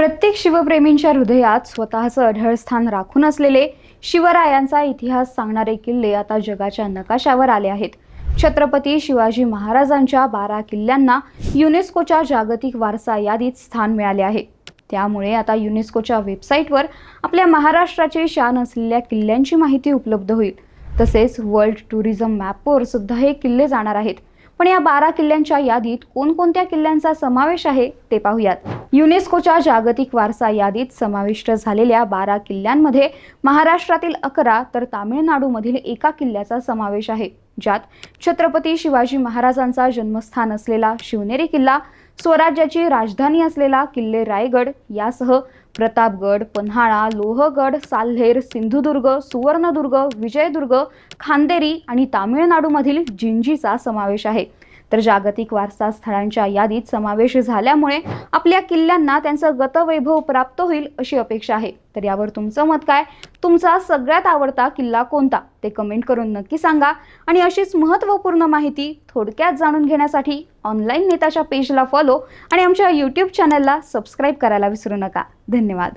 प्रत्येक शिवप्रेमींच्या हृदयात स्वतःचं अढळ स्थान राखून असलेले शिवरायांचा इतिहास सांगणारे किल्ले आता जगाच्या नकाशावर आले आहेत. छत्रपती शिवाजी महाराजांच्या बारा किल्ल्यांना युनेस्कोच्या जागतिक वारसा यादीत स्थान मिळाले आहे. त्यामुळे आता युनेस्कोच्या वेबसाईटवर आपल्या महाराष्ट्राची शान असलेल्या किल्ल्यांची माहिती उपलब्ध होईल. तसेच वर्ल्ड टुरिझम मॅपवर सुद्धा हे किल्ले जाणार आहेत. पण या बारा किल्ल्यांच्या यादीत कोणकोणत्या किल्ल्यांचा समावेश आहे ते पाहूयात. युनेस्कोच्या जागतिक वारसा यादीत समाविष्ट झालेल्या बारा किल्ल्यांमध्ये महाराष्ट्रातील अकरा तर तामिळनाडूमधील एका किल्ल्याचा समावेश आहे. ज्यात छत्रपती शिवाजी महाराजांचा जन्मस्थान असलेला शिवनेरी किल्ला स्वराज्याची राजधानी असलेला किल्ले रायगड यासह प्रतापगड पन्हाळा लोहगड साल्हेर सिंधुदुर्ग सुवर्णदुर्ग विजयदुर्ग खांदेरी आणि तामिळनाडूमधील जिंजीचा समावेश आहे. तर जागतिक वारसा स्थळांच्या यादीत समावेश झाल्यामुळे आपल्या किल्ल्यांना त्यांचं गतवैभव प्राप्त होईल अशी अपेक्षा आहे. तर यावर तुमचं मत काय? तुमचा सगळ्यात आवडता किल्ला कोणता? ते कमेंट करून नक्की सांगा. आणि अशीच महत्त्वपूर्ण माहिती थोडक्यात जाणून घेण्यासाठी ऑनलाईन नेताच्या पेजला फॉलो आणि आमच्या यूट्यूब चॅनलला सबस्क्राईब करायला विसरू नका. धन्यवाद.